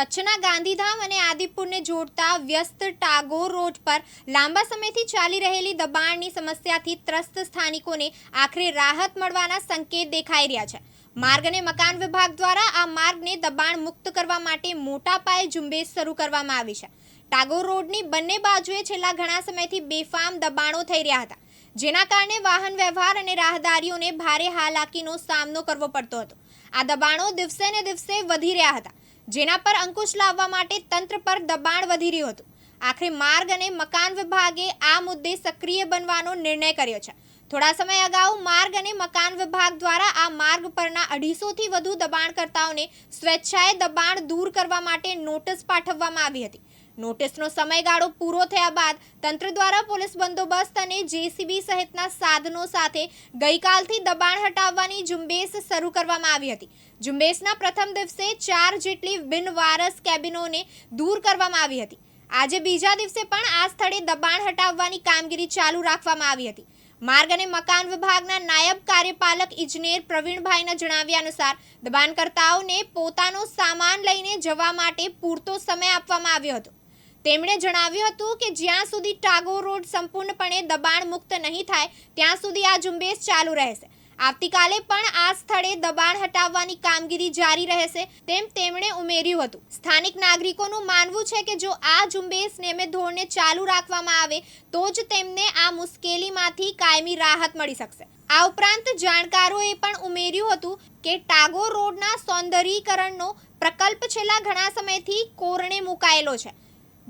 કચ્છના ગાંધીધામ અને આદિપુરને જોડતા વ્યસ્ત ટાગોર રોડ પર લાંબા સમયથી ચાલી રહેલી દબાણની સમસ્યાથી ત્રસ્ત સ્થાનિકોને આખરે રાહત મળવાના સંકેત દેખાઈ રહ્યા છે. માર્ગ અને મકાન વિભાગ દ્વારા આ માર્ગને દબાણ મુક્ત કરવા માટે મોટા પાયે ઝુંબેશ શરૂ કરવામાં આવી છે. ટાગોર રોડની બંને બાજુએ છેલ્લા ઘણા સમયથી બેફામ દબાણો થઈ રહ્યા હતા, જેના કારણે વાહન વ્યવહાર અને રાહદારીઓને ભારે હાલાકીનો સામનો કરવો પડતો હતો. આ દબાણો દિવસે ને દિવસે વધી રહ્યા હતા. જેના પર અંકુશ લાવવા માટે તંત્ર પર દબાણ વધી રહ્યું હતું. આખરે માર્ગ અને મકાન વિભાગે આ મુદ્દે સક્રિય બનવાનો નિર્ણય કર્યો છે. થોડા સમય અગાઉ માર્ગ અને મકાન વિભાગ દ્વારા આ માર્ગ પરના અઢીસોથી વધુ દબાણકર્તાઓને સ્વેચ્છાએ દબાણ દૂર કરવા માટે નોટિસ પાઠવવામાં આવી હતી. નોટિસનો સમયગાળો પૂરો થયા બાદ તંત્ર દ્વારા પોલીસ બંદોબસ્ત અને જેસીબી સહિતના સાધનો સાથે ગઈકાલથી દબાણ હટાવવાની ઝુંબેશ શરૂ કરવામાં આવી હતી. ઝુંબેશના પ્રથમ દિવસે ચાર જેટલી બિનવારસ કેબિનોને દૂર કરવામાં આવી હતી. આજે બીજા દિવસે પણ આ સ્થળે દબાણ હટાવવાની કામગીરી ચાલુ રાખવામાં આવી હતી. માર્ગ અને મકાન વિભાગના નાયબ કાર્યપાલક ઇજનેર પ્રવીણભાઈના જણાવ્યા અનુસાર, દબાણકર્તાઓને પોતાનો સામાન લઈને જવા માટે પૂરતો સમય આપવામાં આવ્યો હતો. તેમણે જણાવ્યું હતું કે જ્યાં સુધી ટાગોર રોડ સંપૂર્ણપણે દબાણ મુક્ત નહીં થાય, ત્યાં સુધી આ ઝુંબેશ ચાલુ રહેશે. આવતીકાલે પણ આ સ્થળે દબાણ હટાવવાની કામગીરી જારી રહેશે તેમ તેમણે ઉમેર્યું હતું. સ્થાનિક નાગરિકોનું માનવું છે કે જો આ ઝુંબેશ નેમે ધોરણે ચાલુ રાખવામાં આવે, તો જ તેમને આ મુશ્કેલીમાંથી કાયમી રાહત મળી શકશે. આ ઉપરાંત જાણકારોએ પણ ઉમેર્યું હતું કે ટાગોર રોડના સૌંદર્યીકરણનો પ્રકલ્પ છેલ્લા ઘણા સમયથી કોરણે મુકાયેલો છે.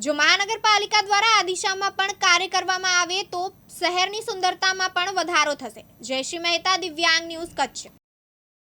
જો મહાનગરપાલિકા દ્વારા આ દિશામાં પણ કાર્ય કરવામાં આવે તો શહેરની સુંદરતામાં પણ વધારો થશે. જયશ્રી મહેતા, દિવ્યાંગ ન્યૂઝ કચ્છ.